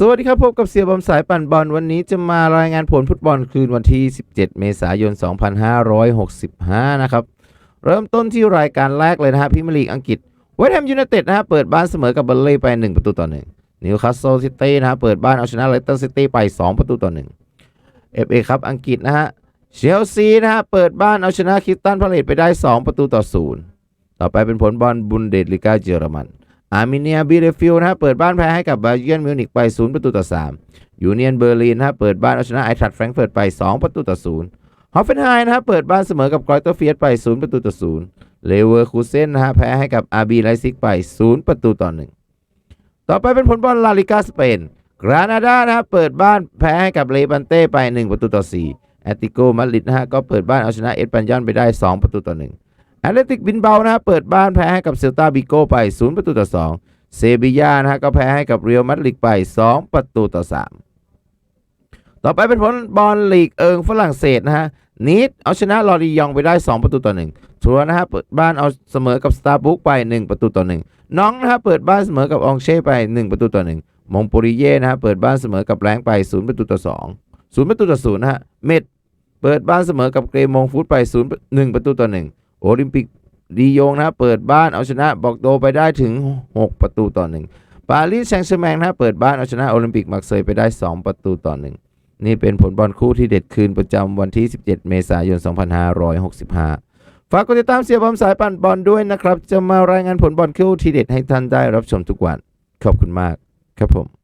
สวัสดีครับ พบกับเสียบอมสายปั่นบอลวันนี้จะมารายงานผลฟุตบอลคืนวันที่ 17 เมษายน 2565 นะครับ เริ่มต้นที่รายการแรกเลยนะฮะพรีเมียร์ลีกอังกฤษเวสต์แฮมยูไนเต็ดนะฮะเปิดบ้านเสมอกับเบอร์เลย์ไป 1 ประตูต่อ 1 นิวคาสเซิลซิตี้นะฮะเปิดบ้านเอาชนะเลสเตอร์ซิตี้ไป 2 ประตูต่อ1 FA ครับอังกฤษนะฮะเชลซีนะฮะเปิดบ้านเอาชนะคริสตันพาเลตไปได้ 2 ประตูต่อ 0 ต่อไปเป็นผลบอลบุนเดสลิกาเยอรมัน อาร์เมเนียบีเรฟิลนะฮะเปิดบ้านแพ้ให้กับบาเยิร์นมิวนิกไป0ประตูต่อ3ยูเนียนเบอร์ลินนะฮะเปิดบ้านเอาชนะไอทัดแฟรงก์เฟิร์ตไป 2 ประตูต่อ0ฮอฟเฟนไฮม์นะฮะเปิดบ้านเสมอกับกรอยเตอร์เฟียสไป 0 ประตูต่อ0เลเวอร์คูเซนนะฮะแพ้ให้กับอาร์บีไลซิกไป 0 ประตูต่อ 1 ต่อไปเป็นผลบอลลาลิกาสเปนกรานาดานะฮะเปิดบ้านแพ้ให้กับเลบันเต้ไป 1 ประตูต่อ4แอตติโกมาดริดนะฮะก็เปิดบ้านเอาชนะเอสปันยอนไปได้ 2 ประตูต่อ1 แอตเลติกบินเบานะฮะเปิดบ้านแพ้ให้กับเซลตาบิโกไป 0 ประตูต่อ 2 เซบียานะฮะก็แพ้ให้กับเรียลมาดริดไป 2 ประตูต่อ 3 ต่อไปเป็นผลบอลลีกเอิงฝรั่งเศสนะฮะนีดเอาชนะลอรียองไปได้ 2 ประตูต่อ 1 ทัวร์นะฮะเปิดบ้านเอาเสมอกับสตาร์บุกไป 1 ประตูต่อ 1 น้องนะฮะเปิดบ้านเสมอกับอองเช่ไป 1 ประตูต่อ 1 มงโปริเย่นะฮะเปิดบ้านเสมอกับแรงไป 0 ประตูต่อ 2 0 ประตูต่อ 0 นะฮะ เม็ดเปิดบ้านเสมอกับเกรมงฟูดไป 0 1 ประตูต่อ 1 โอลิมปิกดียงนะเปิดบ้านเอาชนะบอกโดไปได้ถึง 6 ประตูต่อ1ปารีสแซงต์แชร์แมงนะฮะเปิดบ้านเอาชนะโอลิมปิกมักเซยไปได้ 2 ประตูต่อ1นี่เป็นผลบอลคู่ที่เด็ดคืนประจำวันที่ 17 เมษายน 2565 ฝากกดติดตามเสียบอมสายปั่นบอลด้วยนะครับ จะมารายงานผลบอลคู่ที่เด็ดให้ท่านได้รับชมทุกวัน ขอบคุณมากครับผม